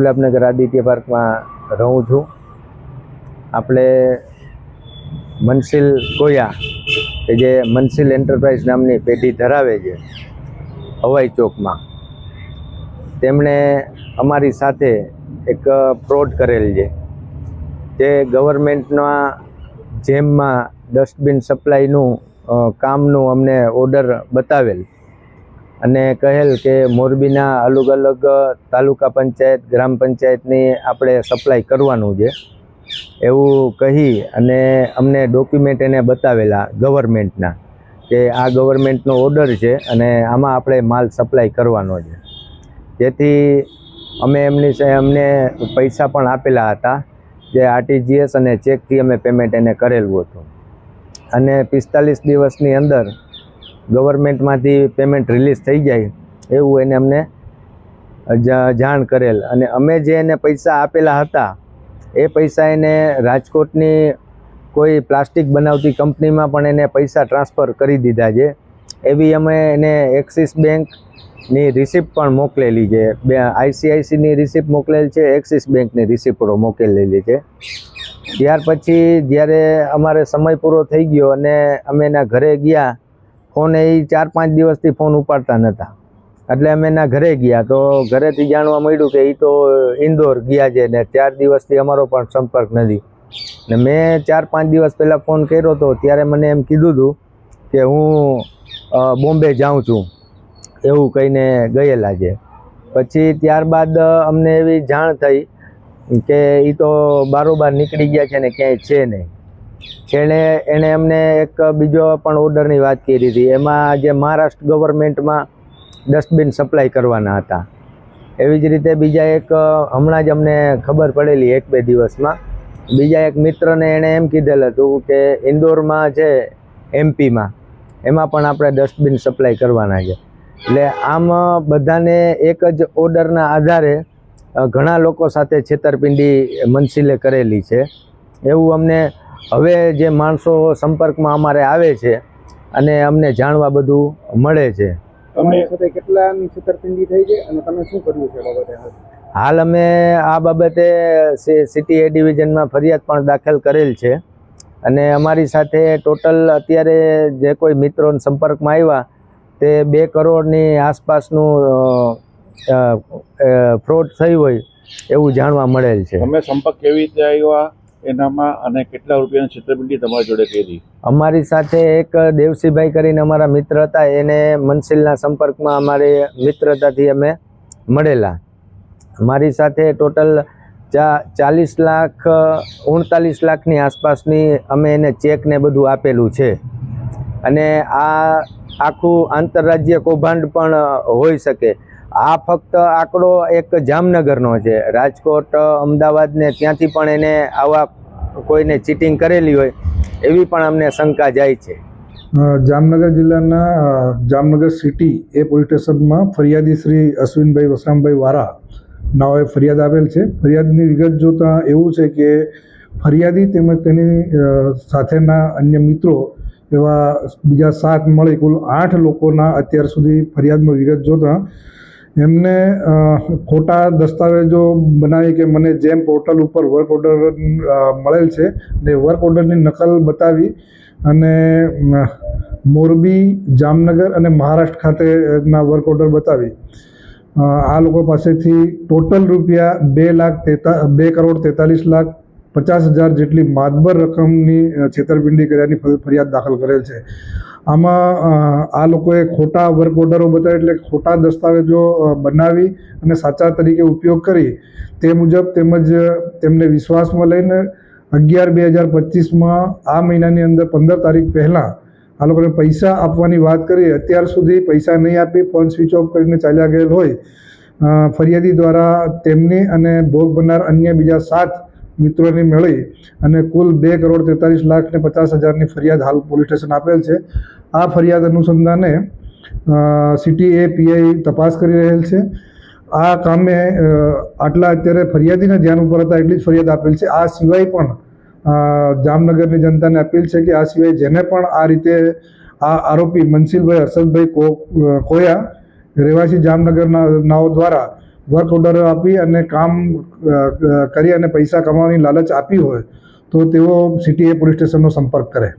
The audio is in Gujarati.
ગુલાબનગર આદિત્ય પાર્કમાં રહું છું. આપણે મનસિલ કોયા, કે જે મનસિલ એન્ટરપ્રાઇઝ નામની પેઢી ધરાવે છે, હવાઈ ચોકમાં. તેમણે અમારી સાથે એક ફ્રોડ કરેલ છે તે ગવર્મેન્ટના જેમમાં ડસ્ટબિન સપ્લાયનું કામનું અમને ઓર્ડર બતાવેલ. અને કહેલ કે મોરબીના અલગ અલગ તાલુકા પંચાયત, ગ્રામ પંચાયતની આપણે સપ્લાય કરવાનું છે. એવું કહી અને અમને ડોક્યુમેન્ટ એને બતાવેલા ગવર્મેન્ટના કે આ ગવર્મેન્ટનો ઓર્ડર છે અને આમાં આપણે માલ સપ્લાય કરવાનો છે. જેથી અમે એમની અમને પૈસા પણ આપેલા હતા જે આરટીજીએસ અને ચેકથી અમે પેમેન્ટ એને કરેલું હતું. અને પિસ્તાલીસ દિવસની અંદર ગવર્મેન્ટમાંથી પેમેન્ટ રિલીઝ થઈ જાય એવું એને અમને જાણ કરેલ. અને અમે જે એને પૈસા આપેલા હતા, એ પૈસા એને રાજકોટની કોઈ પ્લાસ્ટિક બનાવતી કંપનીમાં પણ એને પૈસા ટ્રાન્સફર કરી દીધા છે. એવી અમે એને એક્સિસ બેંકની રિસિપ્ટ પણ મોકલેલી છે. બે આઈસીઆઈસીની રિસિપ્ટ મોકલેલ છે, એક્સિસ બેંકની રિસિપ્ટો મોકલેલી છે. ત્યાર પછી જ્યારે અમારે સમય પૂરો થઈ ગયો અને અમે એના ઘરે ગયા ફોન એ ચાર પાંચ દિવસથી ફોન ઉપાડતા નહોતા એટલે અમે એના ઘરે ગયા તો ઘરેથી જાણવા મળ્યું કે એ તો ઇન્દોર ગયા છે ને ચાર દિવસથી અમારો પણ સંપર્ક નથી. ને મેં ચાર પાંચ દિવસ પહેલાં ફોન કર્યો હતો ત્યારે મને એમ કીધું હતું કે હું બોમ્બે જાઉં છું. એવું કહીને ગયેલા છે. પછી ત્યારબાદ અમને એવી જાણ થઈ કે એ તો બારોબાર નીકળી ગયા છે ને ક્યાંય છે નહીં. છેલ્લે એણે અમને એક બીજો પણ ઓર્ડરની વાત કરી હતી. એમાં જે મહારાષ્ટ્ર ગવર્મેન્ટમાં ડસ્ટબિન સપ્લાય કરવાના હતા. એવી જ રીતે બીજા એક હમણાં જ અમને ખબર પડેલી એક બે દિવસમાં, બીજા એક મિત્રને એણે એમ કીધેલ હતું કે ઇન્દોરમાં છે એમપીમાં, એમાં પણ આપણે ડસ્ટબિન સપ્લાય કરવાના છે. એટલે આમ બધાને એક જ ઓર્ડરના આધારે ઘણા લોકો સાથે છેતરપિંડી મનસિલે કરેલી છે. એવું અમને હવે જે માણસો સંપર્કમાં અમારે આવે છે અને અમને જાણવા બધું મળે છે. તમારી સાથે કેટલાની છેતરપિંડી થઈ છે અને તમે શું કર્યું છે બાબતે હાલ? અમે આ બાબતે સિટી એ ડિવિઝનમાં ફરિયાદ પણ દાખલ કરેલ છે. અને અમારી સાથે ટોટલ અત્યારે જે કોઈ મિત્રો સંપર્કમાં આવ્યા તે બે કરોડની આસપાસનું ફ્રોડ થયું હોય એવું જાણવા મળેલ છે. તમે સંપર્ક કેવી રીતે આવ્યા? એનામાં અને કેટલા રૂપિયાની છેતરપિંડી તમારી જોડે કરી અમારી સાથે એક દેવસીભાઈ કરીને અમારા મિત્ર હતા. એને મનસિલના સંપર્કમાં અમારી મિત્રતાથી અમે મળેલા. મારી સાથે ટોટલ ચાલીસ લાખ ઉણતાલીસ લાખની આસપાસની અમે એને ચેક ને બધું આપેલું છે. અને આ આખું આંતરરાજ્ય કૌભાંડ પણ હોઈ શકે. આ ફક્ત આંકડો એક જામનગરનો છે. રાજકોટ અમદાવાદ ને ત્યાંથી પણ એને આવા કોઈને ચીટિંગ કરેલી હોય, એવી પણ અમને શંકા જાય છે. જામનગર જિલ્લાના જામનગર સિટી એ પોલીસ સ્ટેશનમાં ફરિયાદી શ્રી અશ્વિનભાઈ વસરામભાઈ વારા નાઓએ ફરિયાદ આવેલ છે. ફરિયાદની વિગત જોતાં એવું છે કે ફરિયાદી તેમજ તેની સાથેના અન્ય મિત્રો એવા બીજા સાત મળી કુલ આઠ લોકોના અત્યાર સુધી ફરિયાદમાં વિગત જોતાં એમને ખોટા દસ્તાવેજો બનાવી કે મને જેમ પોર્ટલ ઉપર વર્ક ઓર્ડર મળેલ છે, ને વર્ક ઓર્ડરની નકલ બતાવી અને મોરબી, જામનગર અને મહારાષ્ટ્ર ખાતેના વર્ક ઓર્ડર બતાવી. આ લોકો પાસેથી ટોટલ રૂપિયા બે લાખ તેતા, બે કરોડ તેતાલીસ લાખ પચાસ હજાર જેટલી માતબર રકમની છેતરપિંડી કર્યાની ફરિયાદ દાખલ કરેલ છે. આમાં આ લોકોએ ખોટા વર્ક ઓર્ડરો બતાવી, એટલે ખોટા દસ્તાવેજો બનાવી અને સાચા તરીકે ઉપયોગ કરી. તે મુજબ તેમજ તેમને વિશ્વાસમાં લઈને અગિયાર બે હજાર પચીસમાં આ મહિનાની અંદર પંદર તારીખ પહેલાં આ લોકોને પૈસા આપવાની વાત કરી. અત્યાર સુધી પૈસા નહીં આપી, ફોન સ્વિચ ઓફ કરીને ચાલ્યા ગયેલ હોય. ફરિયાદી દ્વારા તેમની અને ભોગ બનનાર અન્ય બીજા સાત મિત્રોને મળી અને કુલ બે કરોડ તેતાલીસ લાખ ને પચાસ હજારની ફરિયાદ હાલ પોલીસ સ્ટેશન આપેલ છે. આ ફરિયાદ અનુસંધાને સિટી એ પીઆઈ તપાસ કરી રહેલ છે. આ કામે આટલા અત્યારે ફરિયાદીના ધ્યાન ઉપર હતા એટલી જ ફરિયાદ આપેલ છે. આ સિવાય પણ જામનગરની જનતાને અપીલ છે કે આ સિવાય જેને પણ આ રીતે આ આરોપી મનસીલભાઈ હર્ષદભાઈ કોયા, રહેવાસી જામનગરના નાઓ દ્વારા વર્ક ઓર્ડર આપી અને કામ કરી અને પૈસા કમાવાની લાલચ આપી હોય, તો તેઓ સિટી એ પોલીસ સ્ટેશનનો સંપર્ક કરે.